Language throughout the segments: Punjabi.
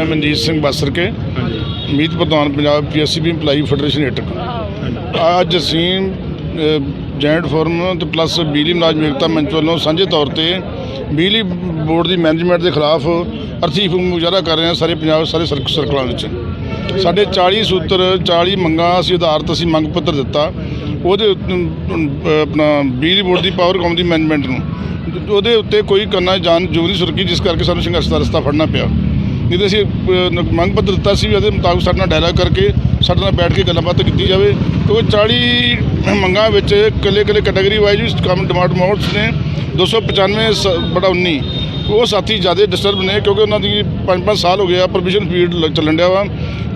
ਮੈਂ ਮਨਜੀਤ ਸਿੰਘ ਬਾਸਰਕੇ ਮੀਤ ਪ੍ਰਧਾਨ Punjab PSSCB EMPLOYEE federation AITUC ਅੱਜ ਅਸੀਂ ਜੈਂਟ ਫੋਰਮ ਤੇ ਪਲੱਸ ਬਿਜਲੀ ਮੁਲਾਜ਼ਮ ਏਕਤਾ ਮੰਚ ਵੱਲੋਂ ਸਾਂਝੇ ਤੌਰ ਤੇ ਬਿਜਲੀ ਬੋਰਡ ਦੀ ਮੈਨੇਜਮੈਂਟ ਦੇ ਖਿਲਾਫ ਅਰਥੀ ਮੁਜ਼ਾਹਰਾ ਕਰ ਰਹੇ ਹਾਂ ਸਾਰੇ ਪੰਜਾਬ ਸਾਰੇ ਸਰਕ ਸਰਕਲਾਂ ਵਿੱਚ। ਸਾਡੇ 40 ਸੂਤਰ 40 ਮੰਗਾਂ ਅਸੀਂ ਆਧਾਰਿਤ ਅਸੀਂ ਮੰਗ ਪੱਤਰ ਦਿੱਤਾ। ਉਹਦੇ ਆਪਣਾ ਬਿਜਲੀ ਬੋਰਡ ਦੀ ਪਾਵਰ ਕਾਮ ਦੀ ਮੈਨੇਜਮੈਂਟ ਨੂੰ। ਉਹਦੇ ਉੱਤੇ ਕੋਈ ਕਰਨਾ ਜਾਣ ਜੋਗ ਨਹੀਂ ਸੁਰਕੀ ਜਿਸ ਕਰਕੇ ਸਾਨੂੰ ਸੰਘਰਸ਼ ਦਾ ਰਸਤਾ ਫੜਨਾ ਪਿਆ। ਨਹੀਂ ਤਾਂ ਅਸੀਂ ਅਹ, ਮੰਗ ਪੱਤਰ ਦਿੱਤਾ ਸੀ ਵੀ ਉਹਦੇ ਮੁਤਾਬਕ ਸਾਡੇ ਨਾਲ ਡਾਇਲਾਗ ਕਰਕੇ ਸਾਡੇ ਨਾਲ ਬੈਠ ਕੇ ਗੱਲਬਾਤ ਕੀਤੀ ਜਾਵੇ ਕਿਉਂਕਿ 40 ਮੰਗਾਂ ਵਿੱਚ ਇਕੱਲੇ ਇਕੱਲੇ ਕੈਟਾਗਰੀ ਵਾਈਜ਼ ਵੀ ਕੰਮ ਡਿਮਾਂਡ ਮੋਡਸ ਨੇ 295 ਸ- ਬੜਾ 19 ਉਹ ਸਾਥੀ ਜ਼ਿਆਦਾ ਡਿਸਟਰਬ ਨੇ ਕਿਉਂਕਿ ਉਹਨਾਂ ਦੀ 5-5 ਸਾਲ ਹੋ ਗਿਆ ਪਰਮਿਸ਼ਨ ਪੀਰੀਅਡ ਚੱਲਣ ਡਿਆ ਵਾ।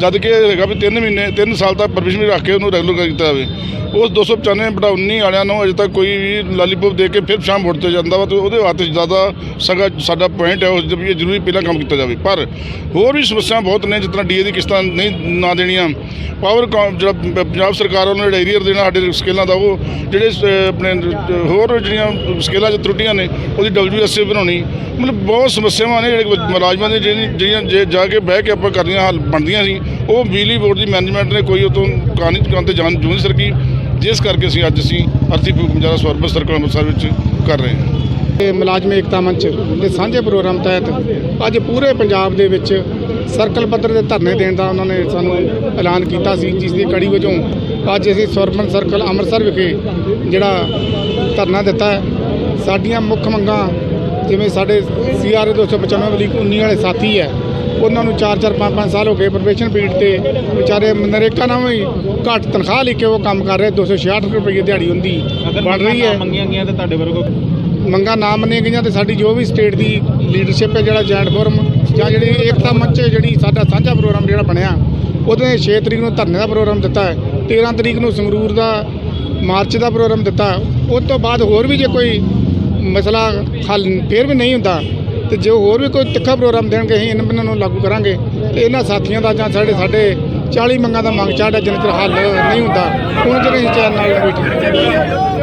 ਜਦ ਕਿ ਹੈਗਾ ਵੀ 3 ਮਹੀਨੇ 3 ਸਾਲ ਤੱਕ ਪਰਮਿਸ਼ਨ ਵੀ ਰੱਖ ਕੇ ਉਹਨੂੰ ਰੈਗੂਲਰ ਕੀਤਾ ਜਾਵੇ। ਉਸ 295 ਬਟਾ 19 ਵਾਲਿਆਂ ਨੂੰ ਅਜੇ ਤੱਕ ਕੋਈ ਵੀ ਲਾਲੀਪੌਪ ਦੇ ਕੇ ਫਿਰ ਸ਼ਾਮ ਮੁੜ ਤੇ ਜਾਂਦਾ ਵਾ ਤੇ ਉਹਦੇ ਵਾਸਤੇ ਜ਼ਿਆਦਾ ਸਗਾ, ਸਾਡਾ ਪੁਆਇੰਟ ਹੈ ਉਸ ਦੇ ਵੀ ਜ਼ਰੂਰੀ ਪਹਿਲਾਂ ਕੰਮ ਕੀਤਾ ਜਾਵੇ। ਪਰ ਹੋਰ ਵੀ ਸਮੱਸਿਆ ਬਹੁਤ ਨੇ, ਜਿਸ ਤਰ੍ਹਾਂ ਡੀਏ ਦੀ ਕਿਸ਼ਤਾਂ ਨਹੀਂ, ਨਾ ਦੇਣੀਆਂ। ਪਾਵਰ ਕਾਮ ਜਿਹੜਾ ਪੰਜਾਬ ਸਰਕਾਰ ਵੱਲੋਂ ਜਿਹੜਾ ਏਰੀਅਰ ਦੇਣਾ ਸਾਡੇ ਸਕੇਲਾਂ ਦਾ, ਉਹ ਜਿਹੜੇ ਆਪਣੇ ਹੋਰ ਜਿਹੜੀਆਂ ਸਕੇਲਾਂ 'ਚ ਤਰੁੱਟੀਆਂ ਨੇ, ਉਹਦੀ ਡਬਲਯੂਐਸਏ ਬਣਾਉਣੀ। ਮਤਲਬ ਬਹੁਤ ਸਮੱਸਿਆਵਾਂ ਨੇ, ਜਿਹੜੇ ਮੁਲਾਜ਼ਮਾਂ ਦੇ ਜਿਹੜੀਆਂ ਜਿਹੜੀਆਂ ਜੇ ਜਾ ਕੇ ਬਹਿ ਕੇ ਆਪਾਂ ਕਰਨੀਆਂ, ਹੱਲ ਬਣਦੀਆਂ ਸੀ। ਉਹ ਬਿਜਲੀ ਬੋਰਡ ਦੀ ਮੈਨੇਜਮੈਂਟ ਨੇ ਕੋਈ ਉਤੋਂ ਕਾਨੀ ਚੁਕਾਉਣ ਤੇ ਜਾਣ ਜੂਨ ਸਰਕੀ ਜਿਸ ਕਰਕੇ ਅਸੀਂ ਅੱਜ ਅਸੀਂ ਅਰਥੀ ਫੂਕ ਮੁਜ਼ਾਹਰਾ ਸਵਰਬਤ ਸਰਕਲ ਅੰਮ੍ਰਿਤਸਰ ਵਿੱਚ ਕਰ ਰਹੇ ਹਾਂ। ਤੇ ਮੁਲਾਜ਼ਮ ਏਕਤਾ ਮੰਚ ਦੇ ਸਾਂਝੇ ਪ੍ਰੋਗਰਾਮ ਤਹਿਤ ਅੱਜ ਪੂਰੇ ਪੰਜਾਬ ਦੇ ਵਿੱਚ ਸਰਕਲ ਪੱਧਰ ਦੇ ਧਰਨੇ ਦੇਣ ਦਾ ਉਹਨਾਂ ਨੇ ਸਾਨੂੰ ਐਲਾਨ ਕੀਤਾ ਸੀ, ਜਿਸ ਦੀ ਕੜੀ ਵਜੋਂ ਅੱਜ ਅਸੀਂ ਸਵਰਮਨ ਸਰਕਲ ਅੰਮ੍ਰਿਤਸਰ ਵਿਖੇ ਜਿਹੜਾ ਧਰਨਾ ਦਿੱਤਾ ਹੈ, ਸਾਡੀਆਂ ਮੁੱਖ ਮੰਗਾਂ ਜਿਵੇਂ ਸਾਡੇ ਸੀਆਰ 295 ਵਾਲੀ 19 ਵਾਲੇ ਸਾਥੀ ਹੈ ਉਹਨਾਂ ਨੂੰ 4-4 5-5 ਸਾਲ ਹੋ ਗਏ ਪ੍ਰੋਬੇਸ਼ਨ ਪੀਰੀਅਡ ਤੇ ਵਿਚਾਰੇ ਨਰੇਕਾ ਨਾਲ ਵੀ ਘੱਟ ਤਨਖਾਹ ਲੈ ਕੇ ਉਹ ਕੰਮ ਕਰ ਰਹੇ 266 ਰੁਪਏ ਦਿਹਾੜੀ ਹੁੰਦੀ ਬਣ ਰਹੀ ਹੈ ਮੰਗੀਆਂ ਗਈਆਂ ਤੇ ਤੁਹਾਡੇ ਵੱਲੋਂ ਮੰਗਾਂ ਨਾ ਮੰਨੀਆਂ ਗਈਆਂ ਤੇ ਸਾਡੀ ਜੋ ਵੀ ਸਟੇਟ ਦੀ ਲੀਡਰਸ਼ਿਪ ਹੈ ਜਿਹੜਾ ਜੈਂਟ ਫੋਰਮ ਜਾਂ ਜਿਹੜੀ ਏਕਤਾ ਮੰਚ ਜਿਹੜੀ ਸਾਡਾ ਸਾਂਝਾ ਪ੍ਰੋਗਰਾਮ ਜਿਹੜਾ ਬਣਿਆ ਉਹਦੇ 6 ਤਰੀਕ ਨੂੰ ਧਰਨੇ ਦਾ ਪ੍ਰੋਗਰਾਮ ਦਿੱਤਾ ਹੈ 13 ਤਰੀਕ ਨੂੰ ਸੰਗਰੂਰ ਦਾ ਮਾਰਚ ਦਾ ਪ੍ਰੋਗਰਾਮ ਦਿੱਤਾ। ਉਸ ਤੋਂ ਬਾਅਦ ਹੋਰ ਵੀ ਜੇ ਕੋਈ ਮਸਲਾ ਹੱਲ ਫੇਰ ਵੀ ਨਹੀਂ ਹੁੰਦਾ ਤੇ ਜੇ ਹੋਰ ਵੀ ਕੋਈ ਤਿੱਖਾ ਪ੍ਰੋਗਰਾਮ ਦੇਣਗੇ, ਅਸੀਂ ਇਹਨਾਂ ਨੂੰ ਲਾਗੂ ਕਰਾਂਗੇ। ਤੇ ਇਹਨਾਂ ਸਾਥੀਆਂ ਦਾ ਜਾਂ ਸਾਡੇ ਸਾਡੇ 40 ਮੰਗਾਂ ਦਾ ਮੰਗ ਚਾੜਾ ਜਿੰਨਾ ਚਿਰ ਹੱਲ ਨਹੀਂ ਹੁੰਦਾ ਉਹਨਾਂ ਚਿਰ ਅਸੀਂ ਚੈਨ ਨਾਲ ਬੈਠੇ